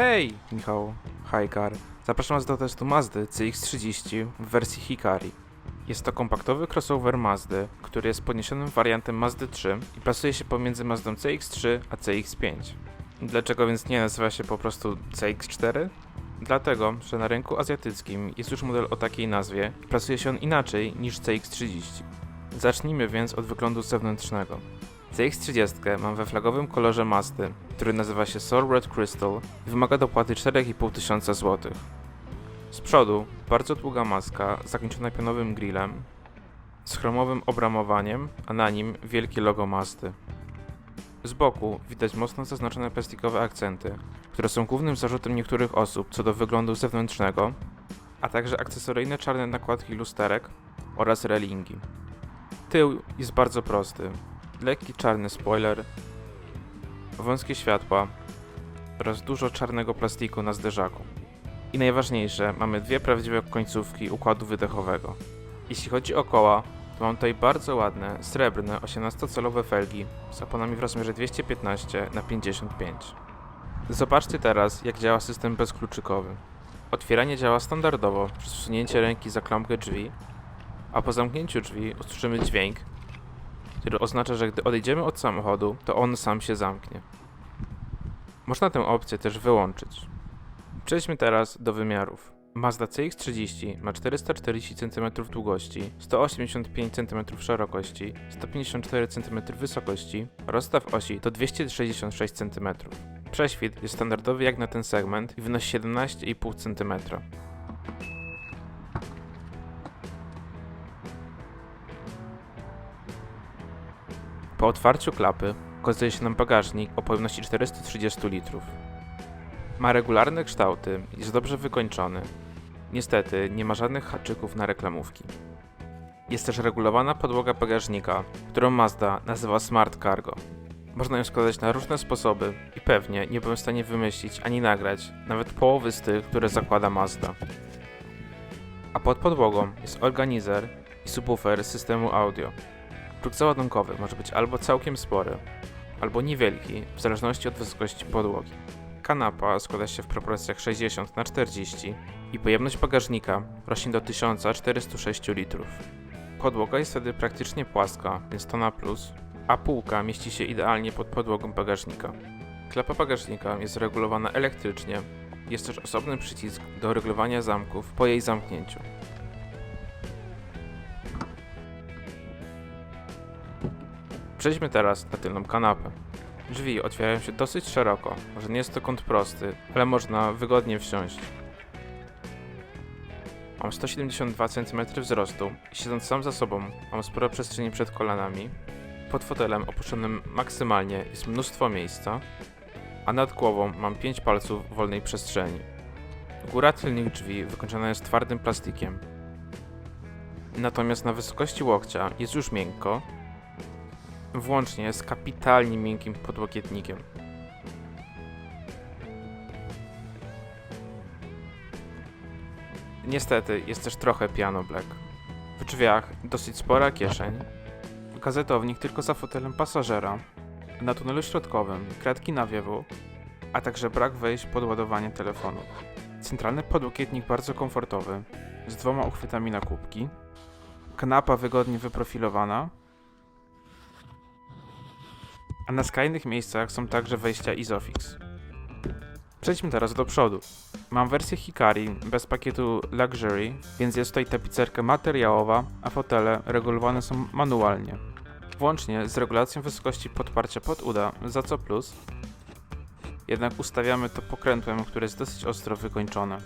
Hej, Michał Hajkar. Zapraszam Was do testu Mazdy CX-30 w wersji Hikari. Jest to kompaktowy crossover Mazdy, który jest podniesionym wariantem Mazdy 3 i plasuje się pomiędzy Mazdą CX-3 a CX-5. Dlaczego więc nie nazywa się po prostu CX-4? Dlatego, że na rynku azjatyckim jest już model o takiej nazwie i plasuje się on inaczej niż CX-30. Zacznijmy więc od wyglądu zewnętrznego. CX-30 mam we flagowym kolorze Mazdy, który nazywa się Soul Red Crystal i wymaga dopłaty 4,5 tysiąca złotych. Z przodu bardzo długa maska zakończona pionowym grillem z chromowym obramowaniem, a na nim wielkie logo Mazdy. Z boku widać mocno zaznaczone plastikowe akcenty, które są głównym zarzutem niektórych osób co do wyglądu zewnętrznego, a także akcesoryjne czarne nakładki lusterek oraz relingi. Tył jest bardzo prosty. Lekki czarny spoiler, wąskie światła oraz dużo czarnego plastiku na zderzaku. I najważniejsze, mamy dwie prawdziwe końcówki układu wydechowego. Jeśli chodzi o koła, to mam tutaj bardzo ładne, srebrne 18-calowe felgi z oponami w rozmiarze 215 na 55 Zobaczcie teraz, jak działa system bezkluczykowy. Otwieranie działa standardowo przez wsunięcie ręki za klamkę drzwi, a po zamknięciu drzwi usłyszymy dźwięk, który oznacza, że gdy odejdziemy od samochodu, to on sam się zamknie. Można tę opcję też wyłączyć. Przejdźmy teraz do wymiarów. Mazda CX-30 ma 440 cm długości, 185 cm szerokości, 154 cm wysokości, rozstaw osi to 266 cm. Prześwit jest standardowy jak na ten segment i wynosi 17,5 cm. Po otwarciu klapy okazuje się nam bagażnik o pojemności 430 litrów. Ma regularne kształty, jest dobrze wykończony. Niestety nie ma żadnych haczyków na reklamówki. Jest też regulowana podłoga bagażnika, którą Mazda nazywa Smart Cargo. Można ją składać na różne sposoby i pewnie nie byłem w stanie wymyślić ani nagrać nawet połowy z tych, które zakłada Mazda. A pod podłogą jest organizer i subwoofer systemu audio. Próg załadunkowy może być albo całkiem spory, albo niewielki, w zależności od wysokości podłogi. Kanapa składa się w proporcjach 60 na 40 i pojemność bagażnika rośnie do 1406 litrów. Podłoga jest wtedy praktycznie płaska, więc to na plus, a półka mieści się idealnie pod podłogą bagażnika. Klapa bagażnika jest regulowana elektrycznie. Jest też osobny przycisk do regulowania zamków po jej zamknięciu. Przejdźmy teraz na tylną kanapę. Drzwi otwierają się dosyć szeroko, może nie jest to kąt prosty, ale można wygodnie wsiąść. Mam 172 cm wzrostu i siedząc sam za sobą mam sporo przestrzeni przed kolanami. Pod fotelem opuszczonym maksymalnie jest mnóstwo miejsca, a nad głową mam 5 palców wolnej przestrzeni. Góra tylnych drzwi wykończona jest twardym plastikiem. Natomiast na wysokości łokcia jest już miękko, włącznie z kapitalnie miękkim podłokietnikiem. Niestety jest też trochę piano black. W drzwiach dosyć spora kieszeń, gazetownik tylko za fotelem pasażera, na tunelu środkowym kratki nawiewu, a także brak wejść pod ładowanie telefonu. Centralny podłokietnik bardzo komfortowy, z dwoma uchwytami na kubki, kanapa wygodnie wyprofilowana, a na skrajnych miejscach są także wejścia Isofix. Przejdźmy teraz do przodu. Mam wersję Hikari bez pakietu Luxury, więc jest tutaj tapicerka materiałowa, a fotele regulowane są manualnie. Włącznie z regulacją wysokości podparcia pod uda, za co plus. Jednak ustawiamy to pokrętłem, które jest dosyć ostro wykończone.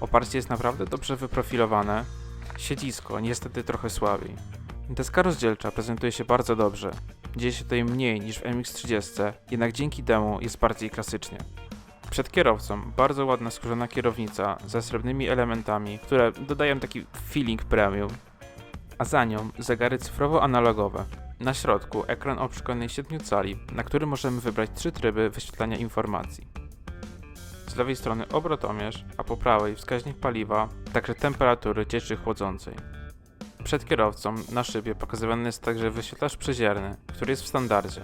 Oparcie jest naprawdę dobrze wyprofilowane, siedzisko niestety trochę słabiej. Deska rozdzielcza prezentuje się bardzo dobrze. Dzieje się tutaj mniej niż w MX-30, jednak dzięki temu jest bardziej klasycznie. Przed kierowcą bardzo ładna skórzana kierownica ze srebrnymi elementami, które dodają taki feeling premium. A za nią zegary cyfrowo-analogowe. Na środku ekran o przekątnej 7 cali, na którym możemy wybrać trzy tryby wyświetlania informacji. Z lewej strony obrotomierz, a po prawej wskaźnik paliwa, także temperatury cieczy chłodzącej. Przed kierowcą na szybie pokazywany jest także wyświetlacz przezierny, który jest w standardzie.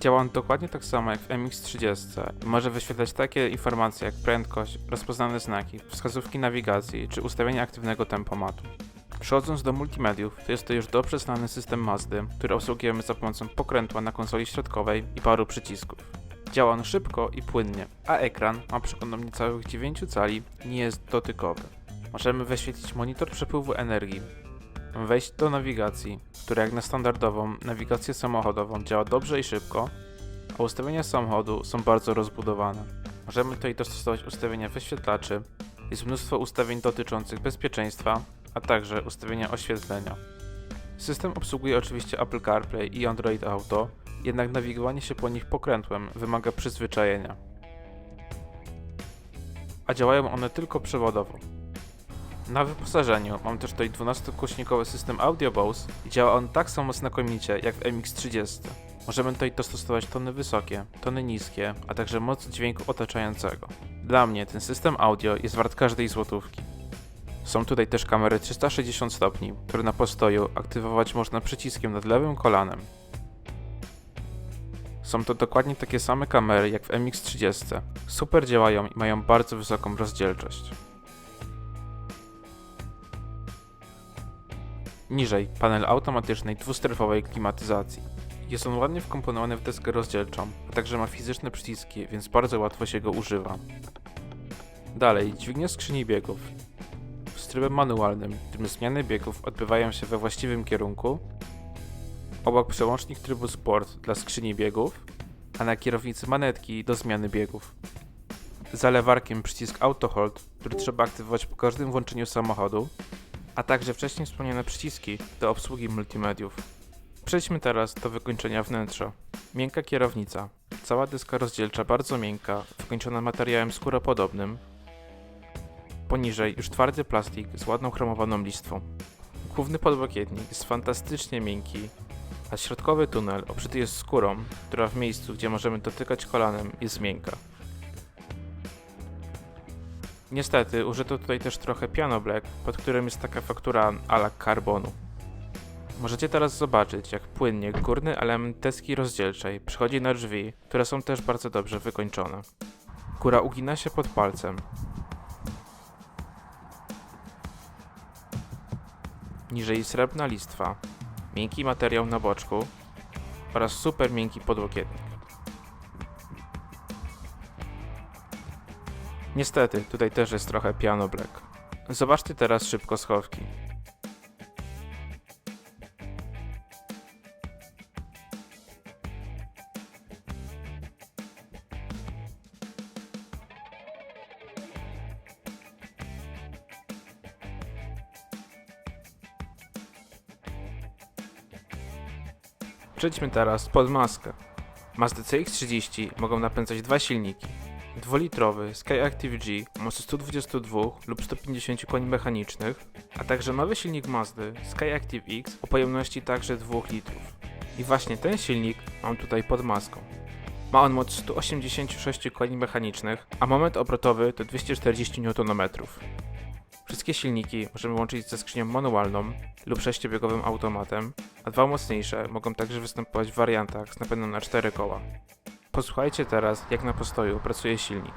Działa on dokładnie tak samo jak w MX-30 i może wyświetlać takie informacje jak prędkość, rozpoznane znaki, wskazówki nawigacji czy ustawienie aktywnego tempomatu. Przechodząc do multimediów, to jest to już dobrze znany system Mazdy, który obsługujemy za pomocą pokrętła na konsoli środkowej i paru przycisków. Działa on szybko i płynnie, a ekran ma przekątną niecałych 9 cali nie jest dotykowy. Możemy wyświetlić monitor przepływu energii, wejść do nawigacji, która jak na standardową nawigację samochodową działa dobrze i szybko, a ustawienia samochodu są bardzo rozbudowane. Możemy tutaj dostosować ustawienia wyświetlaczy, jest mnóstwo ustawień dotyczących bezpieczeństwa, a także ustawienia oświetlenia. System obsługuje oczywiście Apple CarPlay i Android Auto, jednak nawigowanie się po nich pokrętłem wymaga przyzwyczajenia. A działają one tylko przewodowo. Na wyposażeniu mam też tutaj 12-głośnikowy system Audio Bose i działa on tak samo znakomicie jak w MX-30. Możemy tutaj dostosować tony wysokie, tony niskie, a także moc dźwięku otaczającego. Dla mnie ten system audio jest wart każdej złotówki. Są tutaj też kamery 360 stopni, które na postoju aktywować można przyciskiem nad lewym kolanem. Są to dokładnie takie same kamery jak w MX-30. Super działają i mają bardzo wysoką rozdzielczość. Niżej panel automatycznej dwustrefowej klimatyzacji. Jest on ładnie wkomponowany w deskę rozdzielczą, a także ma fizyczne przyciski, więc bardzo łatwo się go używa. Dalej, dźwignia skrzyni biegów. W trybie manualnym, którym zmiany biegów odbywają się we właściwym kierunku. Obok przełącznik trybu Sport dla skrzyni biegów, a na kierownicy manetki do zmiany biegów. Za lewarkiem przycisk Auto Hold, który trzeba aktywować po każdym włączeniu samochodu, a także wcześniej wspomniane przyciski do obsługi multimediów. Przejdźmy teraz do wykończenia wnętrza. Miękka kierownica. Cała deska rozdzielcza bardzo miękka, wykończona materiałem skóropodobnym. Poniżej już twardy plastik z ładną chromowaną listwą. Główny podłokietnik jest fantastycznie miękki, a środkowy tunel obszyty jest skórą, która w miejscu, gdzie możemy dotykać kolanem, jest miękka. Niestety, użyto tutaj też trochę piano black, pod którym jest taka faktura ala karbonu. Możecie teraz zobaczyć, jak płynnie górny element deski rozdzielczej przechodzi na drzwi, które są też bardzo dobrze wykończone. Góra ugina się pod palcem. Niżej srebrna listwa, miękki materiał na boczku oraz super miękki podłokietnik. Niestety, tutaj też jest trochę piano black. Zobaczcie teraz szybko schowki. Przejdźmy teraz pod maskę. Mazdy CX-30 mogą napędzać dwa silniki. Dwulitrowy Skyactiv G o mocy 122 lub 150 koni mechanicznych, a także nowy silnik Mazdy Skyactiv X o pojemności także 2 litrów. I właśnie ten silnik mam tutaj pod maską. Ma on moc 186 koni mechanicznych, a moment obrotowy to 240 Nm. Wszystkie silniki możemy łączyć ze skrzynią manualną lub sześciobiegowym automatem, a dwa mocniejsze mogą także występować w wariantach z napędem na 4 koła. Posłuchajcie teraz, jak na postoju pracuje silnik.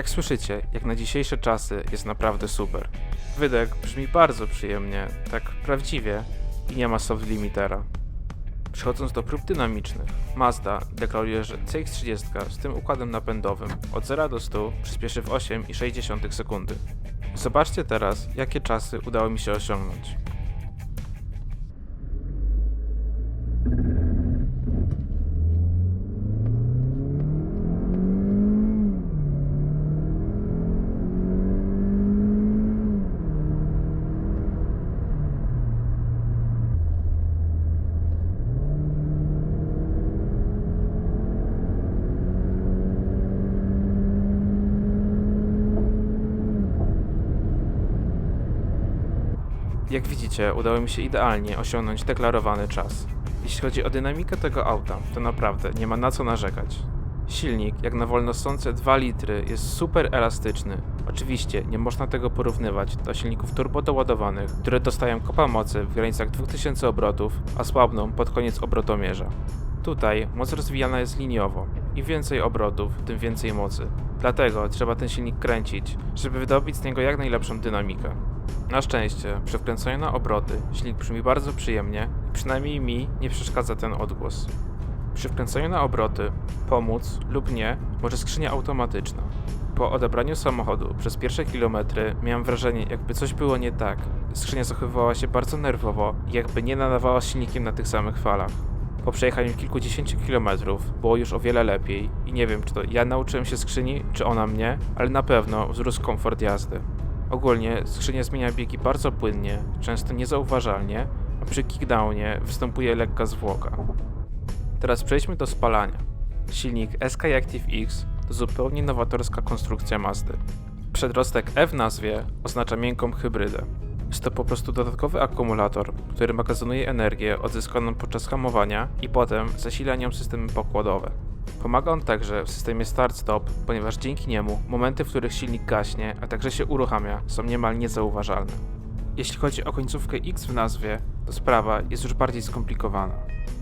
Jak słyszycie, jak na dzisiejsze czasy jest naprawdę super. Wydech brzmi bardzo przyjemnie, tak prawdziwie i nie ma soft limitera. Przechodząc do prób dynamicznych, Mazda deklaruje, że CX-30 z tym układem napędowym od 0 do 100 przyspieszy w 8,6 sekundy. Zobaczcie teraz, jakie czasy udało mi się osiągnąć. Jak widzicie, udało mi się idealnie osiągnąć deklarowany czas. Jeśli chodzi o dynamikę tego auta, to naprawdę nie ma na co narzekać. Silnik, jak na wolno ssące 2 litry, jest super elastyczny. Oczywiście nie można tego porównywać do silników turbodoładowanych, które dostają kopa mocy w granicach 2000 obrotów, a słabną pod koniec obrotomierza. Tutaj moc rozwijana jest liniowo. Im więcej obrotów, tym więcej mocy. Dlatego trzeba ten silnik kręcić, żeby wydobyć z niego jak najlepszą dynamikę. Na szczęście, przy wkręcaniu na obroty, silnik brzmi bardzo przyjemnie i przynajmniej mi nie przeszkadza ten odgłos. Przy wkręcaniu na obroty, pomóc lub nie, może skrzynia automatyczna. Po odebraniu samochodu przez pierwsze kilometry miałem wrażenie, jakby coś było nie tak. Skrzynia zachowywała się bardzo nerwowo i jakby nie nadawała silnikiem na tych samych falach. Po przejechaniu kilkudziesięciu kilometrów było już o wiele lepiej i nie wiem, czy to ja nauczyłem się skrzyni, czy ona mnie, ale na pewno wzrósł komfort jazdy. Ogólnie skrzynia zmienia biegi bardzo płynnie, często niezauważalnie, a przy kickdownie występuje lekka zwłoka. Teraz przejdźmy do spalania. Silnik SK Active X to zupełnie nowatorska konstrukcja Mazdy. Przedrostek E w nazwie oznacza miękką hybrydę. Jest to po prostu dodatkowy akumulator, który magazynuje energię odzyskaną podczas hamowania i potem zasila nią systemy pokładowe. Pomaga on także w systemie start-stop, ponieważ dzięki niemu momenty, w których silnik gaśnie, a także się uruchamia, są niemal niezauważalne. Jeśli chodzi o końcówkę X w nazwie, to sprawa jest już bardziej skomplikowana.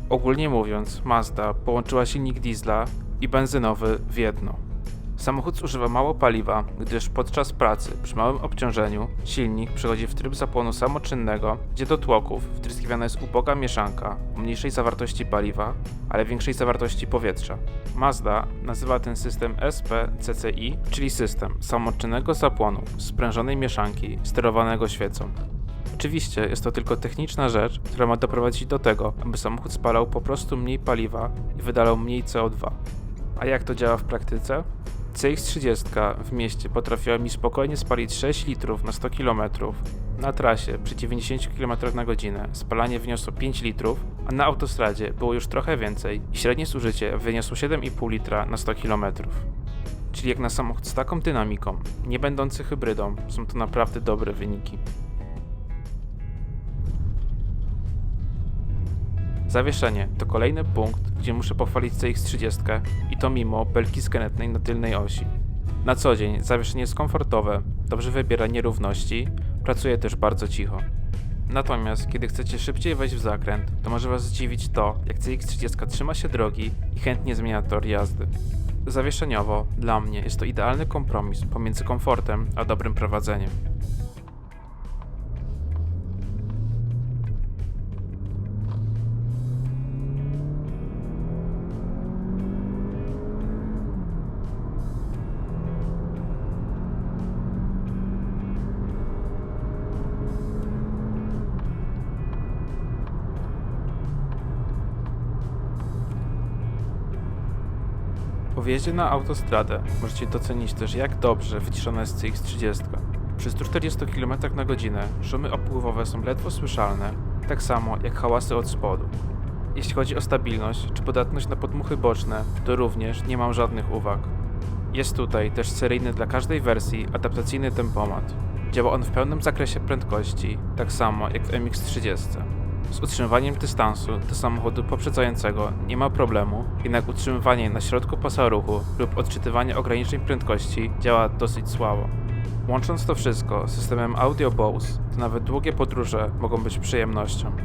Ogólnie mówiąc, Mazda połączyła silnik diesla i benzynowy w jedno. Samochód zużywa mało paliwa, gdyż podczas pracy przy małym obciążeniu silnik przechodzi w tryb zapłonu samoczynnego, gdzie do tłoków wtryskiwana jest uboga mieszanka o mniejszej zawartości paliwa, ale większej zawartości powietrza. Mazda nazywa ten system SPCCI, czyli system samoczynnego zapłonu sprężonej mieszanki sterowanego świecą. Oczywiście jest to tylko techniczna rzecz, która ma doprowadzić do tego, aby samochód spalał po prostu mniej paliwa i wydalał mniej CO2. A jak to działa w praktyce? CX-30 w mieście potrafiła mi spokojnie spalić 6 litrów na 100 km. Na trasie przy 90 km na godzinę spalanie wyniosło 5 litrów, a na autostradzie było już trochę więcej i średnie zużycie wyniosło 7,5 litra na 100 km. Czyli jak na samochód z taką dynamiką, nie będący hybrydą, są to naprawdę dobre wyniki. Zawieszenie to kolejny punkt, gdzie muszę pochwalić CX-30 i to mimo belki skenetnej na tylnej osi. Na co dzień zawieszenie jest komfortowe, dobrze wybiera nierówności, pracuje też bardzo cicho. Natomiast kiedy chcecie szybciej wejść w zakręt, to może Was zdziwić to, jak CX-30 trzyma się drogi i chętnie zmienia tor jazdy. Zawieszeniowo, dla mnie jest to idealny kompromis pomiędzy komfortem a dobrym prowadzeniem. Po na autostradę możecie docenić też jak dobrze wyciszona jest CX-30. Przy 140 km na godzinę szumy opływowe są ledwo słyszalne, tak samo jak hałasy od spodu. Jeśli chodzi o stabilność czy podatność na podmuchy boczne, to również nie mam żadnych uwag. Jest tutaj też seryjny dla każdej wersji adaptacyjny tempomat. Działa on w pełnym zakresie prędkości, tak samo jak w MX-30. Z utrzymywaniem dystansu do samochodu poprzedzającego nie ma problemu, jednak utrzymywanie na środku pasa ruchu lub odczytywanie ograniczeń prędkości działa dosyć słabo. Łącząc to wszystko z systemem Audio Bose, to nawet długie podróże mogą być przyjemnością.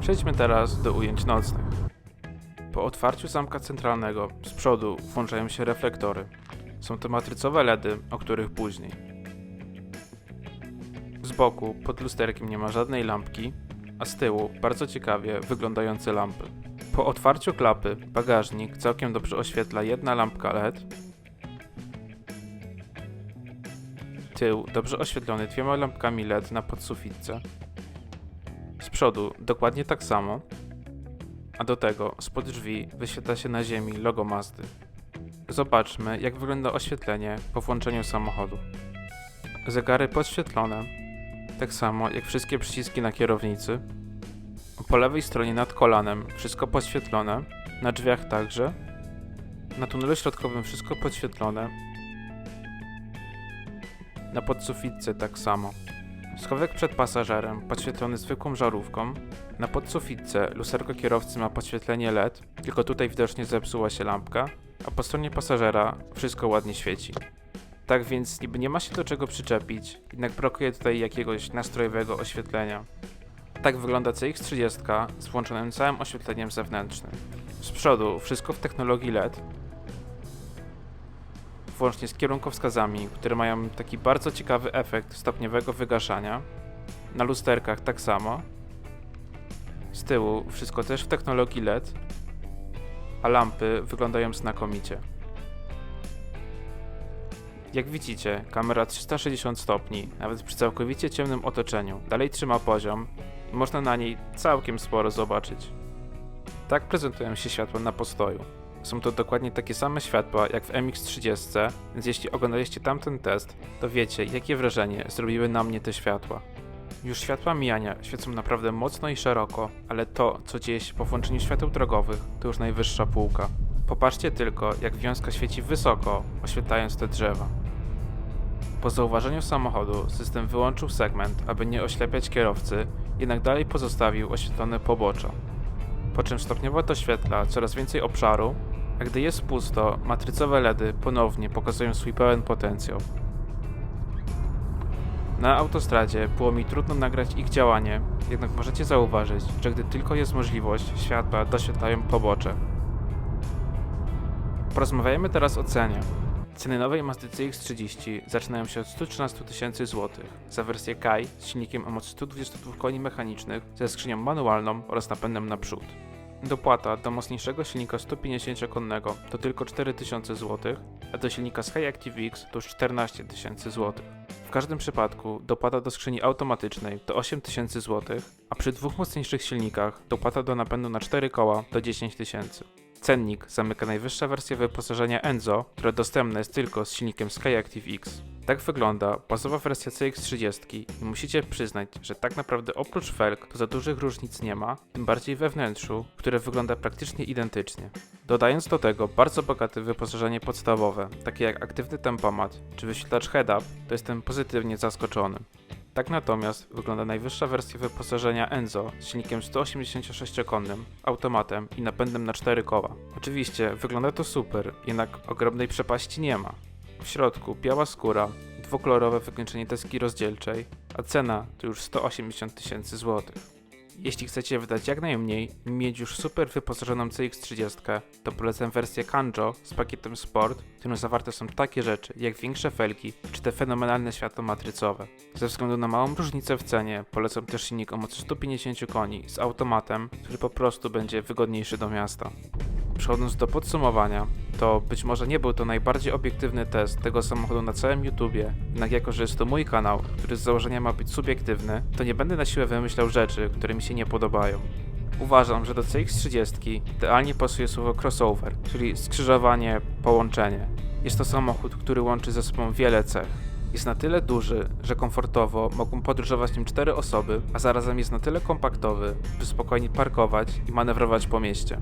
Przejdźmy teraz do ujęć nocnych. Po otwarciu zamka centralnego z przodu włączają się reflektory. Są to matrycowe LEDy, o których później. Z boku pod lusterkiem nie ma żadnej lampki, a z tyłu bardzo ciekawie wyglądające lampy. Po otwarciu klapy bagażnik całkiem dobrze oświetla jedna lampka LED. Tył dobrze oświetlony dwiema lampkami LED na podsufitce. Z przodu dokładnie tak samo, a do tego spod drzwi wyświetla się na ziemi logo Mazdy. Zobaczmy jak wygląda oświetlenie po włączeniu samochodu. Zegary podświetlone, tak samo jak wszystkie przyciski na kierownicy. Po lewej stronie nad kolanem wszystko podświetlone, na drzwiach także. Na tunelu środkowym wszystko podświetlone. Na podsufitce tak samo. Schowek przed pasażerem podświetlony zwykłą żarówką. Na podsufitce lusterko kierowcy ma podświetlenie LED, tylko tutaj widocznie zepsuła się lampka, a po stronie pasażera wszystko ładnie świeci. Tak więc niby nie ma się do czego przyczepić, jednak brakuje tutaj jakiegoś nastrojowego oświetlenia. Tak wygląda CX-30 z włączonym całym oświetleniem zewnętrznym. Z przodu wszystko w technologii LED, włącznie z kierunkowskazami, które mają taki bardzo ciekawy efekt stopniowego wygaszania. Na lusterkach tak samo. Z tyłu wszystko też w technologii LED, a lampy wyglądają znakomicie. Jak widzicie, kamera 360 stopni, nawet przy całkowicie ciemnym otoczeniu, dalej trzyma poziom i można na niej całkiem sporo zobaczyć. Tak prezentują się światła na postoju. Są to dokładnie takie same światła jak w MX30, więc jeśli oglądaliście tamten test, to wiecie, jakie wrażenie zrobiły na mnie te światła. Już światła mijania świecą naprawdę mocno i szeroko, ale to, co dzieje się po włączeniu świateł drogowych, to już najwyższa półka. Popatrzcie tylko, jak wiązka świeci wysoko, oświetlając te drzewa. Po zauważeniu samochodu system wyłączył segment, aby nie oślepiać kierowcy, jednak dalej pozostawił oświetlone pobocza. Po czym stopniowo doświetla coraz więcej obszaru, a gdy jest pusto, matrycowe LEDy ponownie pokazują swój pełen potencjał. Na autostradzie było mi trudno nagrać ich działanie, jednak możecie zauważyć, że gdy tylko jest możliwość, światła doświetlają pobocze. Porozmawiajmy teraz o cenie. Ceny nowej Mazdy CX-30 zaczynają się od 113 tysięcy złotych za wersję Kai z silnikiem o mocy 122 koni mechanicznych ze skrzynią manualną oraz napędem naprzód. Dopłata do mocniejszego silnika 150-konnego to tylko 4000 zł, a do silnika Sky Active-X to już 14 tysięcy zł. W każdym przypadku dopłata do skrzyni automatycznej to 8000 zł, a przy dwóch mocniejszych silnikach dopłata do napędu na 4 koła to 10 tysięcy. Cennik zamyka najwyższa wersja wyposażenia Enzo, która dostępna jest tylko z silnikiem Skyactiv X. Tak wygląda bazowa wersja CX-30 i musicie przyznać, że tak naprawdę oprócz felg to za dużych różnic nie ma, tym bardziej we wnętrzu, które wygląda praktycznie identycznie. Dodając do tego bardzo bogate wyposażenie podstawowe, takie jak aktywny tempomat czy wyświetlacz head-up, to jestem pozytywnie zaskoczony. Tak natomiast wygląda najwyższa wersja wyposażenia Enzo z silnikiem 186-konnym, automatem i napędem na 4 koła. Oczywiście wygląda to super, jednak ogromnej przepaści nie ma. W środku biała skóra, dwukolorowe wykończenie deski rozdzielczej, a cena to już 180 tysięcy złotych. Jeśli chcecie wydać jak najmniej i mieć już super wyposażoną CX-30, to polecam wersję Kanjo z pakietem Sport, w którym zawarte są takie rzeczy jak większe felgi czy te fenomenalne światła matrycowe. Ze względu na małą różnicę w cenie polecam też silnik o mocy 150 koni z automatem, który po prostu będzie wygodniejszy do miasta. Przechodząc do podsumowania, to być może nie był to najbardziej obiektywny test tego samochodu na całym YouTubie, jednak jako, że jest to mój kanał, który z założenia ma być subiektywny, to nie będę na siłę wymyślał rzeczy, które mi się nie podobają. Uważam, że do CX-30 idealnie pasuje słowo crossover, czyli skrzyżowanie, połączenie. Jest to samochód, który łączy ze sobą wiele cech. Jest na tyle duży, że komfortowo mogą podróżować nim cztery osoby, a zarazem jest na tyle kompaktowy, by spokojnie parkować i manewrować po mieście.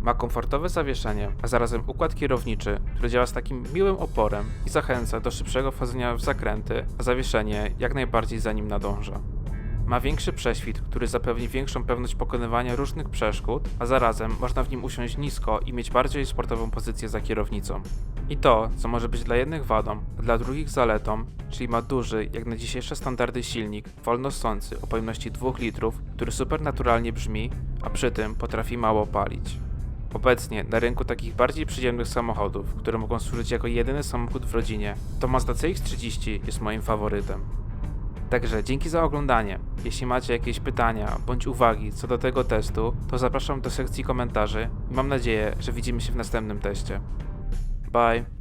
Ma komfortowe zawieszenie, a zarazem układ kierowniczy, który działa z takim miłym oporem i zachęca do szybszego wchodzenia w zakręty, a zawieszenie jak najbardziej za nim nadąża. Ma większy prześwit, który zapewni większą pewność pokonywania różnych przeszkód, a zarazem można w nim usiąść nisko i mieć bardziej sportową pozycję za kierownicą. I to, co może być dla jednych wadą, a dla drugich zaletą, czyli ma duży, jak na dzisiejsze standardy silnik, wolno ssący o pojemności 2 litrów, który supernaturalnie brzmi, a przy tym potrafi mało palić. Obecnie na rynku takich bardziej przyziemnych samochodów, które mogą służyć jako jedyny samochód w rodzinie, to Mazda CX-30 jest moim faworytem. Także dzięki za oglądanie. Jeśli macie jakieś pytania bądź uwagi co do tego testu, to zapraszam do sekcji komentarzy i mam nadzieję, że widzimy się w następnym teście. Bye.